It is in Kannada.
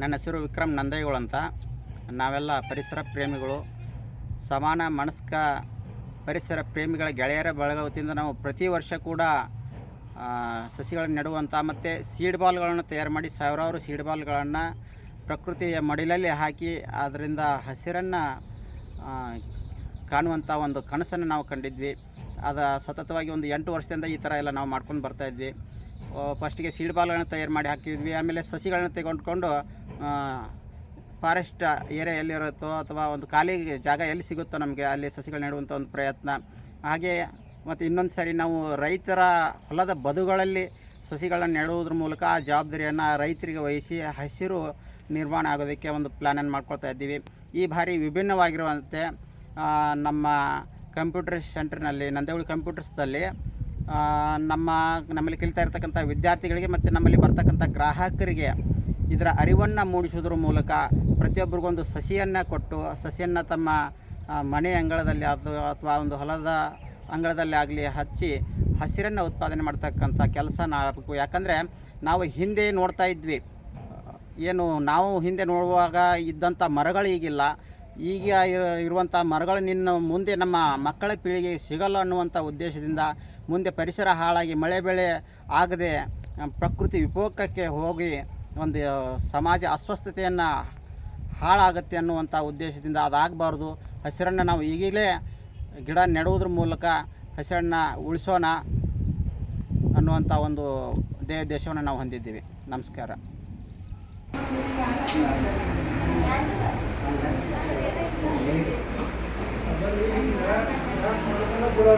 ನನ್ನ ಹೆಸರು ವಿಕ್ರಮ್ ನಂದೇಗೌಡ ಅಂತ. ನಾವೆಲ್ಲ ಪರಿಸರ ಪ್ರೇಮಿಗಳು. ಸಮಾನ ಮನಸ್ಕ ಪರಿಸರ ಪ್ರೇಮಿಗಳ ಗೆಳೆಯರ ಬಳಗ ವತಿಯಿಂದ ನಾವು ಪ್ರತಿ ವರ್ಷ ಕೂಡ ಸಸಿಗಳನ್ನು ನೆಡುವಂಥ ಮತ್ತು ಸೀಡ್ ಬಾಲ್ಗಳನ್ನು ತಯಾರು ಮಾಡಿ ಸಾವಿರಾರು ಸೀಡ್ ಬಾಲ್ಗಳನ್ನು ಪ್ರಕೃತಿಯ ಮಡಿಲಲ್ಲಿ ಹಾಕಿ ಅದರಿಂದ ಹಸಿರನ್ನು ಕಾಣುವಂಥ ಒಂದು ಕನಸನ್ನು ನಾವು ಕಂಡಿದ್ವಿ. ಅದು ಸತತವಾಗಿ ಒಂದು ಎಂಟು ವರ್ಷದಿಂದ ಈ ಥರ ಎಲ್ಲ ನಾವು ಮಾಡ್ಕೊಂಡು ಬರ್ತಾಯಿದ್ವಿ ಫಸ್ಟಿಗೆ ಸೀಡ್ ಬಾಲ್ಗಳನ್ನು ತಯಾರು ಮಾಡಿ ಹಾಕಿದ್ವಿ. ಆಮೇಲೆ ಸಸಿಗಳನ್ನ ತೆಗೆದುಕೊಂಡು ಫಾರೆಸ್ಟ್ ಏರಿಯಾ ಎಲ್ಲಿರುತ್ತೋ ಅಥವಾ ಒಂದು ಖಾಲಿ ಜಾಗ ಎಲ್ಲಿ ಸಿಗುತ್ತೋ ನಮಗೆ ಅಲ್ಲಿ ಸಸಿಗಳು ನೆಡುವಂಥ ಒಂದು ಪ್ರಯತ್ನ. ಹಾಗೆ ಮತ್ತು ಇನ್ನೊಂದು ಸಾರಿ ನಾವು ರೈತರ ಹೊಲದ ಬದುಗಳಲ್ಲಿ ಸಸಿಗಳನ್ನು ನೆಡುವುದ್ರ ಮೂಲಕ ಆ ಜವಾಬ್ದಾರಿಯನ್ನು ರೈತರಿಗೆ ವಹಿಸಿ ಹಸಿರು ನಿರ್ಮಾಣ ಆಗೋದಕ್ಕೆ ಒಂದು ಪ್ಲ್ಯಾನನ್ನು ಮಾಡ್ಕೊಳ್ತಾ ಇದ್ದೀವಿ. ಈ ಬಾರಿ ವಿಭಿನ್ನವಾಗಿರುವಂತೆ ನಮ್ಮ ಕಂಪ್ಯೂಟರ್ ಸೆಂಟರ್ನಲ್ಲಿ ನಂದೇಗುಳಿ ಕಂಪ್ಯೂಟರ್ಸ್ದಲ್ಲಿ ನಮ್ಮ, ನಮ್ಮಲ್ಲಿ ಕಲಿತಾ ಇರ್ತಕ್ಕಂಥ ವಿದ್ಯಾರ್ಥಿಗಳಿಗೆ ಮತ್ತು ನಮ್ಮಲ್ಲಿ ಬರ್ತಕ್ಕಂಥ ಗ್ರಾಹಕರಿಗೆ ಇದರ ಅರಿವನ್ನು ಮೂಡಿಸೋದ್ರ ಮೂಲಕ ಪ್ರತಿಯೊಬ್ಬರಿಗೊಂದು ಸಸಿಯನ್ನು ಕೊಟ್ಟು ಸಸಿಯನ್ನು ತಮ್ಮ ಮನೆ ಅಂಗಳದಲ್ಲಿ ಅಥವಾ ಅಥವಾ ಒಂದು ಹೊಲದ ಅಂಗಳದಲ್ಲಿ ಆಗಲಿ ಹಚ್ಚಿ ಹಸಿರನ್ನು ಉತ್ಪಾದನೆ ಮಾಡ್ತಕ್ಕಂಥ ಕೆಲಸ ಮಾಡಬೇಕು ಯಾಕಂದರೆ ನಾವು ಹಿಂದೆ ನೋಡ್ತಾ ಇದ್ವಿ. ಏನು ನಾವು ಹಿಂದೆ ನೋಡುವಾಗ ಇದ್ದಂಥ ಮರಗಳು ಈಗಿಲ್ಲ. ಈಗ ಇರುವಂತ ಇರುವಂಥ ಮರಗಳು ನಿನ್ನ ಮುಂದೆ ನಮ್ಮ ಮಕ್ಕಳ ಪೀಳಿಗೆ ಸಿಗಲ್ಲ ಅನ್ನುವಂಥ ಉದ್ದೇಶದಿಂದ ಮುಂದೆ ಪರಿಸರ ಹಾಳಾಗಿ ಮಳೆ ಬೆಳೆ ಆಗದೆ ಪ್ರಕೃತಿ ವಿಪೋಕಕ್ಕೆ ಹೋಗಿ ಒಂದು ಸಮಾಜ ಅಸ್ವಸ್ಥತೆಯನ್ನು ಹಾಳಾಗುತ್ತೆ ಅನ್ನುವಂಥ ಉದ್ದೇಶದಿಂದ ಅದಾಗಬಾರ್ದು. ಹಸಿರನ್ನು ನಾವು ಈಗಲೇ ಗಿಡ ನೆಡುವುದ್ರ ಮೂಲಕ ಹಸಿರನ್ನ ಉಳಿಸೋಣ ಅನ್ನುವಂಥ ಒಂದು ದೇಹ ದೇಶವನ್ನು ನಾವು ಹೊಂದಿದ್ದೀವಿ. ನಮಸ್ಕಾರ. కూడా